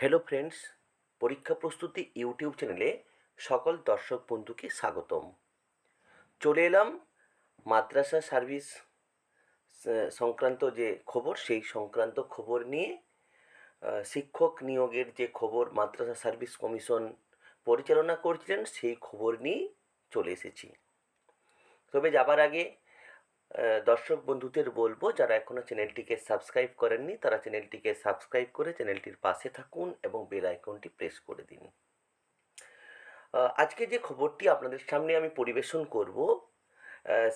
Hello friends পরীক্ষা প্রস্তুতি YouTube চ্যানেলে সকল দর্শক বন্ধুকে স্বাগতম। চলে এলাম মাদ্রাসা সার্ভিস সংক্রান্ত যে খবর, সেই সংক্রান্ত খবর নিয়ে শিক্ষক নিয়োগের যে খবর মাদ্রাসা সার্ভিস কমিশন পরিচালনা করছিলেন, সেই খবর নিয়ে চলে এসেছি। তবে যাবার আগে দর্শক বন্ধুদের বলব, যারা এখনও চ্যানেলটিকে সাবস্ক্রাইব করেননি, তারা চ্যানেলটিকে সাবস্ক্রাইব করে চ্যানেলটির পাশে থাকুন এবং বেল আইকনটি প্রেস করে দিন। আজকে যে খবরটি আপনাদের সামনে আমি পরিবেশন করব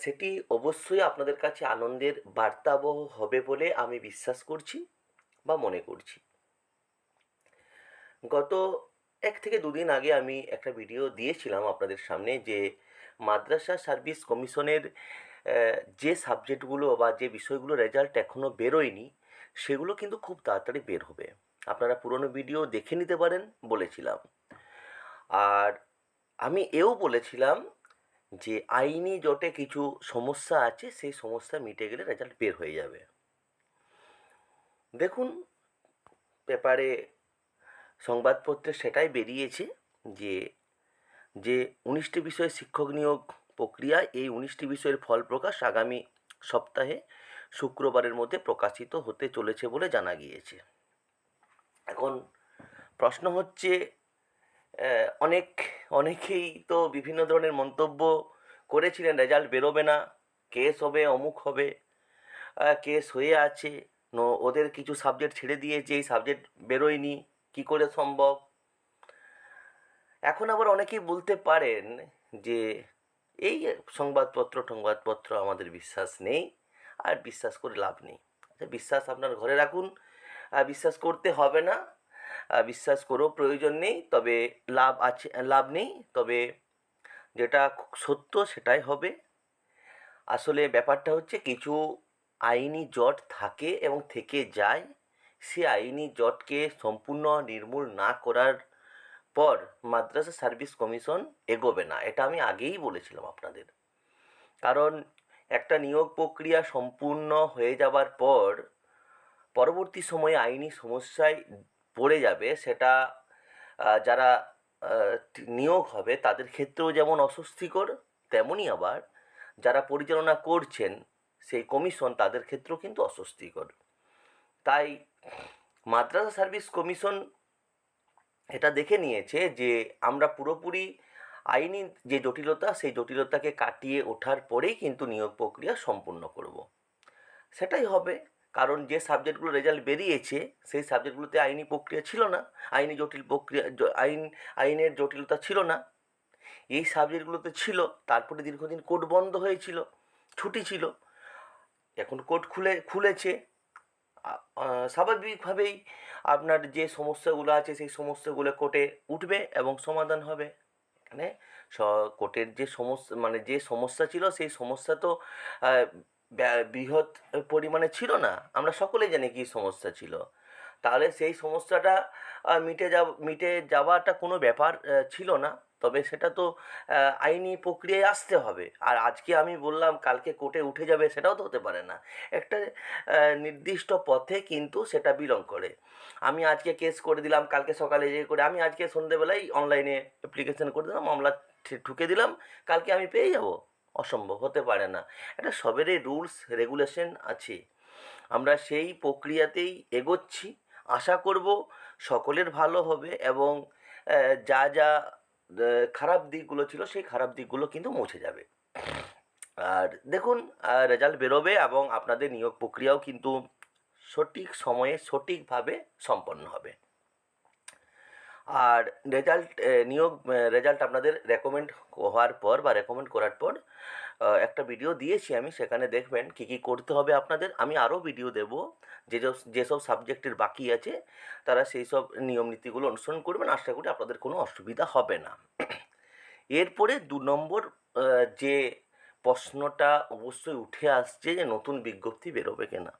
সেটি অবশ্যই আপনাদের কাছে আনন্দের বার্তাবহ হবে বলে আমি বিশ্বাস করছি বা মনে করছি। গত এক থেকে দুদিন আগে আমি একটা ভিডিও দিয়েছিলাম আপনাদের সামনে যে মাদ্রাসা সার্ভিস কমিশনের যে সাবজেক্টগুলো বা যে বিষয়গুলো রেজাল্ট এখনও বেরোয়নি, সেগুলো কিন্তু খুব তাড়াতাড়ি বের হবে। আপনারা পুরনো ভিডিও দেখে নিতে পারেন বলেছিলাম। আর আমি এও বলেছিলাম যে আইনি জটে কিছু সমস্যা আছে, সেই সমস্যা মিটে গেলে রেজাল্ট বের হয়ে যাবে। দেখুন, পেপারে সংবাদপত্রে সেটাই বেরিয়েছে যে যে উনিশটি বিষয়ে শিক্ষক নিয়োগ প্রক্রিয়া, এই উনিশটি বিষয়ের ফল প্রকাশ আগামী সপ্তাহে শুক্রবারের মধ্যে প্রকাশিত হতে চলেছে বলে জানা গিয়েছে। এখন প্রশ্ন হচ্ছে অনেক, অনেকেই তো বিভিন্ন ধরনের মন্তব্য করেছিলেন, রেজাল্ট বেরোবে না, কেস হবে, অমুক হবে কেস হয়ে আছে ওদের কিছু সাবজেক্ট ছেড়ে দিয়েছে, এই সাবজেক্ট বেরোয়নি, কী করে সম্ভব? এখন আবার অনেকেই বলতে পারেন যে এই সংবাদপত্র সংবাদপত্র আমাদের বিশ্বাস নেই আর বিশ্বাস করে লাভ নেই। আচ্ছা বিশ্বাস আপনার ঘরে রাখুন। বিশ্বাস করতে হবে না। বিশ্বাস করেও প্রয়োজন নেই। তবে লাভ আছে, লাভ নেই। তবে যেটা সত্য সেটাই হবে। আসলে ব্যাপারটা হচ্ছে কিছু আইনি জট থাকে এবং থেকে যায়। সে আইনি জটকে সম্পূর্ণ নির্মূল না করার পর মাদ্রাসা সার্ভিস কমিশন এগোবে না। এটা আমি আগেই বলেছিলাম আপনাদের। কারণ একটা নিয়োগ প্রক্রিয়া সম্পূর্ণ হয়ে যাবার পর পরবর্তী সময়ে আইনি সমস্যায় পড়ে যাবে, সেটা যারা নিয়োগ হবে, তাদের ক্ষেত্রেও যেমন অস্বস্তিকর, তেমনই আবার যারা পরিচালনা করছেন, সেই কমিশন তাদের ক্ষেত্রেও কিন্তু অস্বস্তিকর। তাই মাদ্রাসা সার্ভিস কমিশন এটা দেখে নিয়েছে যে আমরা পুরোপুরি আইনি যে জটিলতা, সেই জটিলতাকে কাটিয়ে ওঠার পরেই কিন্তু নিয়োগ প্রক্রিয়া সম্পূর্ণ করব। সেটাই হবে। কারণ যে সাবজেক্টগুলো রেজাল্ট বেরিয়েছে, সেই সাবজেক্টগুলোতে আইনি প্রক্রিয়া ছিল না, আইনি জটিল প্রক্রিয়া আইন, আইনের জটিলতা ছিল না। এই সাবজেক্টগুলোতে ছিল, তারপরে দীর্ঘদিন কোর্ট বন্ধ হয়েছিল, ছুটি ছিল। এখন কোর্ট খুলে, খুলেছে স্বাভাবিকভাবেই আপনার যে সমস্যাগুলো আছে, সেই সমস্যাগুলো কোর্টে উঠবে এবং সমাধান হবে। এখানে কোর্টের যে সমস্যা মানে যে সমস্যা ছিল, সেই সমস্যা তো বৃহৎ পরিমাণে ছিল না। আমরা সকলেই জানি কী সমস্যা ছিল। তাহলে সেই সমস্যাটা মিটে যাব মিটে যাওয়াটা কোনো ব্যাপার ছিল না। তবে সেটা তো আইনি প্রক্রিয়ায় আসতে হবে। আর আজকে আমি বললাম কালকে কোর্টে উঠে যাবে সেটাও তো হতে পারে না। একটা নির্দিষ্ট পথে কিন্তু সেটা বিলং করে। আমি আজকে কেস করে দিলাম, কালকে সকালে যে করে, আমি আজকে সন্ধ্যেবেলায় অনলাইনে অ্যাপ্লিকেশন করে দিলাম, মামলা ঠুকে দিলাম, কালকে আমি পেয়ে যাব। অসম্ভব, হতে পারে না। এটা সবেরই রুলস, রেগুলেশন আছে। আমরা সেই প্রক্রিয়াতেই এগোচ্ছি। আশা করব সকলের ভালো হবে এবং যা যা খারাপ দিকগুলো ছিল, সেই খারাপ দিকগুলো কিন্তু মুছে যাবে। আর দেখুন রেজাল্ট বেরোবে এবং আপনাদের নিয়োগ প্রক্রিয়াও কিন্তু সঠিক সময়ে সঠিকভাবে সম্পন্ন হবে। আর রেজাল্ট নিয়োগ রেজাল্ট আপনাদের রেকমেন্ড হওয়ার পর বা রেকমেন্ড করার পর একটা ভিডিও দিয়েছি আমি, সেখানে দেখবেন কী কী করতে হবে আপনাদের। আমি আরও ভিডিও দেব, যে যে- যেসব সাবজেক্টের বাকি আছে, তারা সেই সব নিয়ম নীতিগুলো অনুসরণ করবেন। আশা করি আপনাদের কোনো অসুবিধা হবে না। এরপরে দু নম্বর যে প্রশ্নটা অবশ্যই উঠে আসছে যে নতুন বিজ্ঞপ্তি বেরোবে কিনা।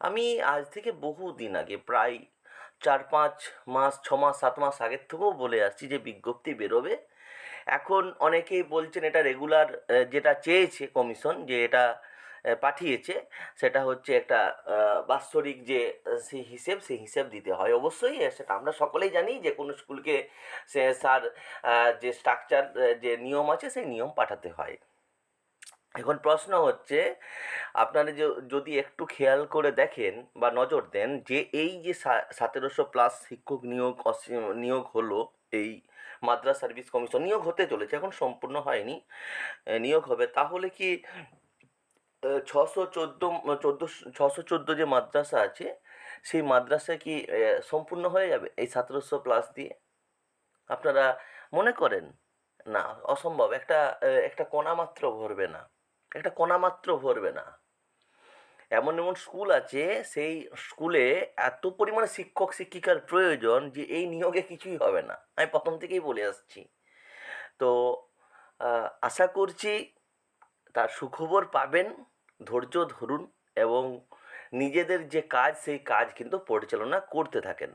আমি আজ থেকে বহু দিন আগে, প্রায় চার পাঁচ মাস ছ মাস সাত মাস আগের থেকেও বলে আসছি যে বিজ্ঞপ্তি বেরোবে। এখন অনেকেই বলছেন এটা রেগুলার যেটা চেয়েছে কমিশন যে এটা পাঠিয়েছে, সেটা হচ্ছে একটা বাৎসরিক যে সেই হিসেব সেই হিসেব দিতে হয়। অবশ্যই সেটা আমরা সকলেই জানি যে কোনো স্কুলকে সে, স্যার যে স্ট্রাকচার যে নিয়ম আছে, সেই নিয়ম পাঠাতে হয়। এখন প্রশ্ন হচ্ছে, আপনারা যদি একটু খেয়াল করে দেখেন বা নজর দেন যে, এই যে সতেরোশো প্লাস শিক্ষক নিয়োগ নিয়োগ হলো, এই মাদ্রাস সার্ভিস কমিশন নিয়োগ হতে চলেছে, এখন সম্পূর্ণ হয়নি নিয়োগ হবে, তাহলে কি ছশো চোদ্দ চোদ্দ, ছশো চোদ্দ যে মাদ্রাসা আছে, সেই মাদ্রাসা কি সম্পূর্ণ হয়ে যাবে এই সতেরোশো প্লাস দিয়ে? আপনারা মনে করেন? না, অসম্ভব, একটা একটা কণা মাত্র ভরবে না। একটা কণা মাত্র ভরবে না। এমন এমন স্কুল আছে, সেই স্কুলে এত পরিমাণে শিক্ষক, শিক্ষিকার প্রয়োজন যে এই নিয়োগে কিছুই হবে না। আমি প্রথম থেকেই বলে আসছি। তো আশা করছি তার সুখবর পাবেন, ধৈর্য ধরুন এবং নিজেদের যে কাজ, সেই কাজ কিন্তু পরিচালনা করতে থাকেন।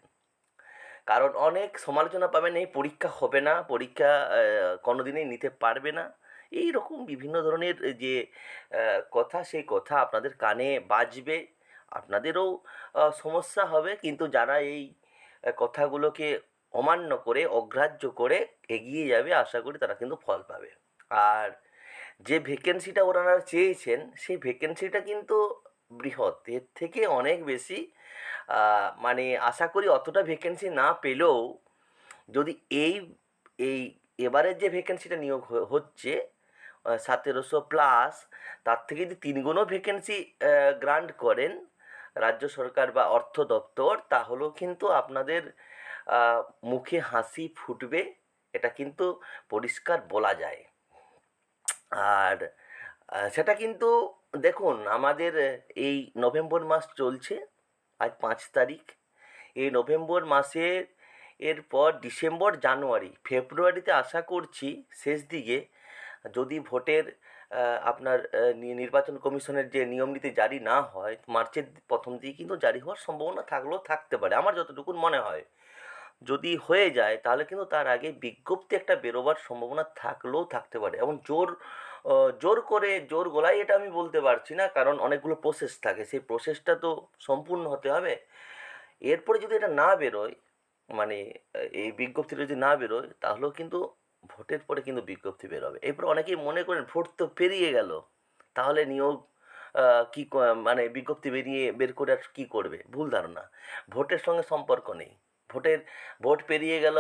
কারণ অনেক সমালোচনা পাবেন, এই পরীক্ষা হবে না, পরীক্ষা কোনোদিনই নিতে পারবে না। এই রকম বিভিন্ন ধরনের যে কথা সেই কথা আপনাদের কানে বাজবে, আপনাদেরও সমস্যা হবে। কিন্তু যারা এই কথাগুলোকে অমান্য করে, অগ্রাহ্য করে এগিয়ে যাবে, আশা করি তারা কিন্তু ফল পাবে। আর যে ভ্যাকেন্সিটা ওনারা চেয়েছেন, সেই ভ্যাকেন্সিটা কিন্তু বৃহৎ। এর থেকে অনেক বেশি মানে আশা করি অতটা ভ্যাকেন্সি না পেলেও যদি এই এই এবারের যে ভ্যাকেন্সিটা নিয়োগ হচ্ছে সতেরোশো প্লাস তার থেকে যদি তিনগুণও ভ্যাকেন্সি গ্রান্ট করেন রাজ্য সরকার বা অর্থ দপ্তর, তাহলেও কিন্তু আপনাদের মুখে হাসি ফুটবে, এটা কিন্তু পরিষ্কার বলা যায়। আর সেটা কিন্তু দেখুন, আমাদের এই নভেম্বর মাস চলছে, আজ পাঁচ তারিখ। এই নভেম্বর মাসের এরপর ডিসেম্বর, জানুয়ারি, ফেব্রুয়ারিতে আশা করছি শেষ দিকে যদি ভোটের আপনার নির্বাচন কমিশনের যে নিয়ম নীতি জারি না হয়, মার্চের প্রথম দিকে কিন্তু জারি হওয়ার সম্ভাবনা থাকলেও থাকতে পারে। আমার যতটুকু মনে হয়। যদি হয়ে যায়, তাহলে কিন্তু তার আগে বিজ্ঞপ্তি একটা বেরোবার সম্ভাবনা থাকলেও থাকতে পারে। এবং জোর জোর করে, জোর গলায় এটা আমি বলতে পারছি না, কারণ অনেকগুলো প্রসেস থাকে। সেই প্রসেসটা তো সম্পূর্ণ হতে হবে। এরপরে যদি এটা না বেরোয় মানে এই বিজ্ঞপ্তিটা যদি না বেরোয়, তাহলেও কিন্তু ভোটের পরে কিন্তু বিজ্ঞপ্তি বেরোবে এরপর অনেকেই মনে করেন ভোট তো পেরিয়ে গেল। তাহলে নিয়োগ কি মানে বিজ্ঞপ্তি বেরিয়ে বের করে আর কী করবে? ভুল ধারণা। ভোটের সঙ্গে সম্পর্ক নেই। ভোটের, ভোট পেরিয়ে গেল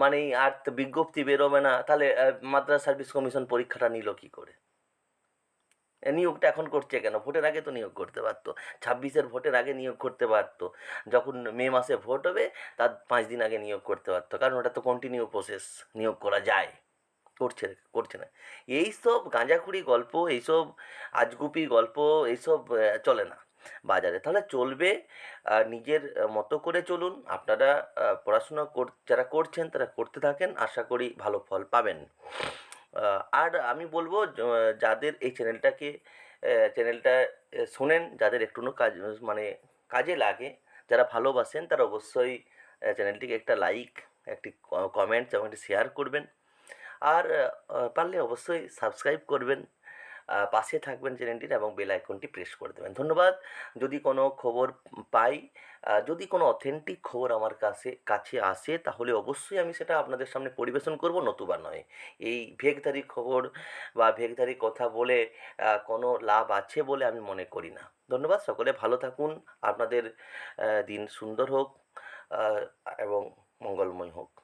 মানে আর বিজ্ঞপ্তি বেরোবে না। তাহলে মাদ্রাস সার্ভিস কমিশন পরীক্ষাটা নিল কী করে? নিয়োগটা এখন করছে কেন? ভোটের আগে তো নিয়োগ করতে পারতো। ছাব্বিশের ভোটের আগে নিয়োগ করতে পারতো। যখন মে মাসে ভোট হবে, তার পাঁচ দিন আগে নিয়োগ করতে পারতো। কারণ ওটা তো কন্টিনিউ প্রসেস নিয়োগ করা যায়। করছে করছে না। এইসব গাঁজাখুড়ি গল্প, এইসব আজগুপি গল্প, এইসব চলে না বাজারে। তাহলে চলবে নিজের মতো করে চলুন। আপনারা পড়াশোনা যারা করছেন, তারা করতে থাকেন। আশা করি ভালো ফল পাবেন। আর আমি বলব যাদের এই চ্যানেলটাকে চ্যানেলটা শোনেন, যাদের একটু কাজ মানে কাজে লাগে, যারা ভালোবাসেন, তারা অবশ্যই চ্যানেলটিকে একটা লাইক একটি কমেন্ট এবং একটি শেয়ার করবেন। আর পারলে অবশ্যই সাবস্ক্রাইব করবেন। পাশে থাকবেন চ্যানেলটির এবং বেল আইকনটি প্রেস করে দেবেন। ধন্যবাদ। যদি কোনো খবর পাই যদি কোনো অথেন্টিক খবর আমার কাছে কাছে আসে, তাহলে অবশ্যই আমি সেটা আপনাদের সামনে পরিবেশন করব, নতুবা নয়। এই ভেগধারী খবর বা ভেগধারী কথা বলে কোনো লাভ আছে বলে আমি মনে করি না। ধন্যবাদ। সকলে ভালো থাকুন। আপনাদের দিন সুন্দর হোক এবং মঙ্গলময় হোক।